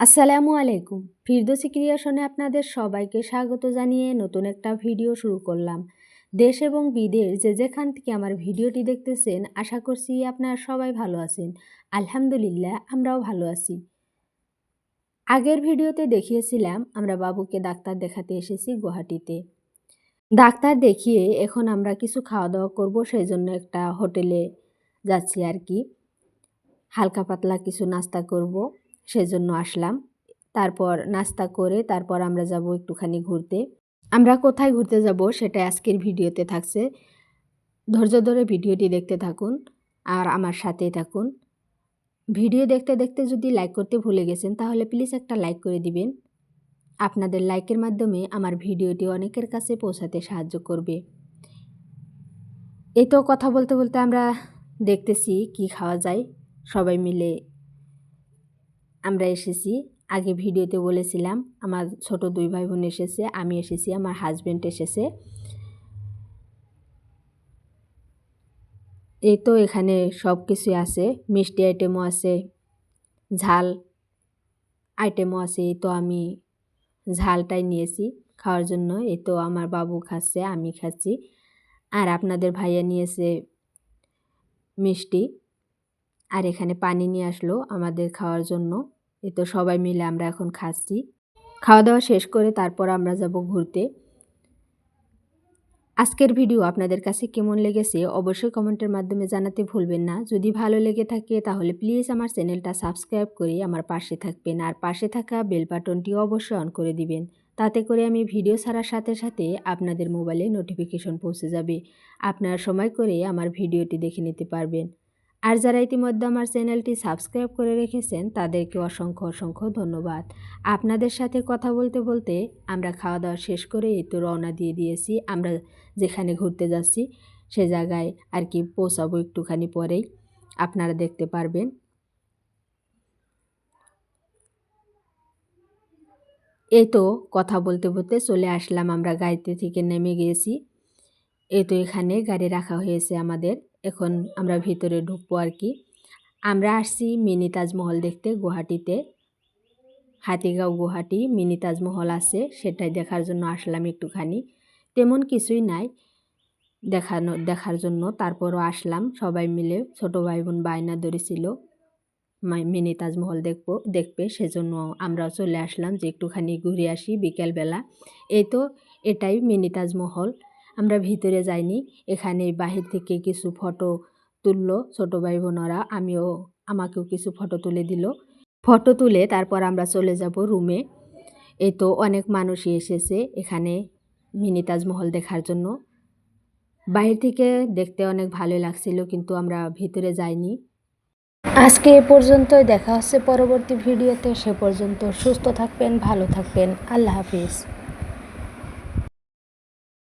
আসসালামু আলাইকুম। ফিরদোসি ক্রিয়েশনে আপনাদের সবাইকে স্বাগত জানিয়ে নতুন একটা ভিডিও শুরু করলাম। দেশ এবং বিদেশ যে যেখান থেকে আমার ভিডিওটি দেখতেছেন, আশা করছি আপনারা সবাই ভালো আছেন। আলহামদুলিল্লাহ, আমরাও ভালো আছি। আগের ভিডিওতে দেখিয়েছিলাম, আমরা বাবুকে ডাক্তার দেখাতে এসেছি গুয়াহাটিতে। ডাক্তার দেখিয়ে এখন আমরা কিছু খাওয়া দাওয়া করব সেই জন্য একটা হোটেলে যাচ্ছি আর কি। হালকা পাতলা কিছু নাস্তা করব। সেজন্য আসলাম। তারপর নাস্তা করে তারপর আমরা যাব একটুখানি ঘুরতে। আমরা কোথায় ঘুরতে যাব সেটা আজকের ভিডিওতে থাকছে। ধৈর্য ধরে ভিডিওটি দেখতে থাকুন আর আমার সাথেই থাকুন। ভিডিও দেখতে দেখতে যদি লাইক করতে ভুলে গেছেন তাহলে প্লিজ একটা লাইক করে দিবেন। আপনাদের লাইকের মাধ্যমে আমার ভিডিওটি অনেকের কাছে পৌঁছাতে সাহায্য করবে। এই তো কথা বলতে বলতে আমরা দেখতেছি কি খাওয়া যায়। সবাই মিলে আমরা এসেছি। আগে ভিডিওতে বলেছিলাম, আমার ছোট দুই ভাই বোন এসেছে, আমি এসেছি, আমার হাজব্যান্ড এসেছে। এই তো এখানে সব কিছুই আছে, মিষ্টি আইটেমও আছে, ঝাল আইটেমও আছে, এই তো আমি ঝালটাই নিয়েছি খাওয়ার জন্য, এই তো আমার বাবু খাচ্ছে, আমি খাচ্ছি। আর আপনাদের ভাইয়া নিয়েছে মিষ্টি, আর এখানে পানি নিয়ে আসলো আমাদের খাওয়ার জন্য। এ তো সবাই মিলে আমরা এখন খাচ্ছি। খাওয়া দাওয়া শেষ করে তারপর আমরা যাব ঘুরতে। আজকের ভিডিও আপনাদের কাছে কেমন লেগেছে অবশ্যই কমেন্টের মাধ্যমে জানাতে ভুলবেন না। যদি ভালো লেগে থাকে তাহলে প্লিজ আমার চ্যানেলটা সাবস্ক্রাইব করে আমার পাশে থাকবেন আর পাশে থাকা বেল বাটনটি অবশ্যই অন করে দিবেন। তাতে করে আমি ভিডিও ছাড়ার সাথে সাথে আপনাদের মোবাইলে নোটিফিকেশন পৌঁছে যাবে। আপনার সময় করে আমার ভিডিওটি দেখে নিতে পারবেন। আর যারা ইতিমধ্যে আমার চ্যানেলটি সাবস্ক্রাইব করে রেখেছেন, তাদেরকে অসংখ্য অসংখ্য ধন্যবাদ। আপনাদের সাথে কথা বলতে বলতে আমরা খাওয়া দাওয়া শেষ করে এই তো রওনা দিয়ে দিয়েছি। আমরা যেখানে ঘুরতে যাচ্ছি, সে জায়গায় আর কি পৌঁছাবো একটুখানি পরেই। আপনারা দেখতে পারবেন। এই তো কথা বলতে বলতে চলে আসলাম আমরা গাড়িতে থেকে নেমে গিয়েছি এই তো এখানে গাড়ি রাখা হয়েছে আমাদের। এখন আমরা ভিতরে ঢুকবো আর কি। আমরা আসছি মিনি তাজমহল দেখতে গুয়াহাটিতে। হাতিগাঁও, গুয়াহাটি, মিনি তাজমহল আছে, সেটাই দেখার জন্য আসলাম একটুখানি। তেমন কিছুই নাই দেখানো, দেখার জন্য। তারপরও আসলাম সবাই মিলে, ছোট ভাই বোন বায়না ধরেছিল। মিনি তাজমহল দেখব, দেখবে, সেজন্য আমরাও চলে আসলাম যে একটুখানি ঘুরে আসি বিকেলবেলা। এই তো, এটাই মিনি তাজমহল। আমরা ভিতরে যাইনি, এখানে বাহির থেকে কিছু ফটো তুললো ছোটো ভাই বোনরা আমিও, আমাকেও কিছু ফটো তুলে দিল। ফটো তুলে তারপর আমরা চলে যাব রুমে এই তো অনেক মানুষই এসেছে এখানে মিনি তাজমহল দেখার জন্য। বাহির থেকে দেখতে অনেক ভালো লাগছিল, কিন্তু আমরা ভিতরে যাইনি। আজকে এ পর্যন্তই, দেখা হচ্ছে পরবর্তী ভিডিওতে। সে পর্যন্ত সুস্থ থাকবেন, ভালো থাকবেন। আল্লাহ হাফিজ।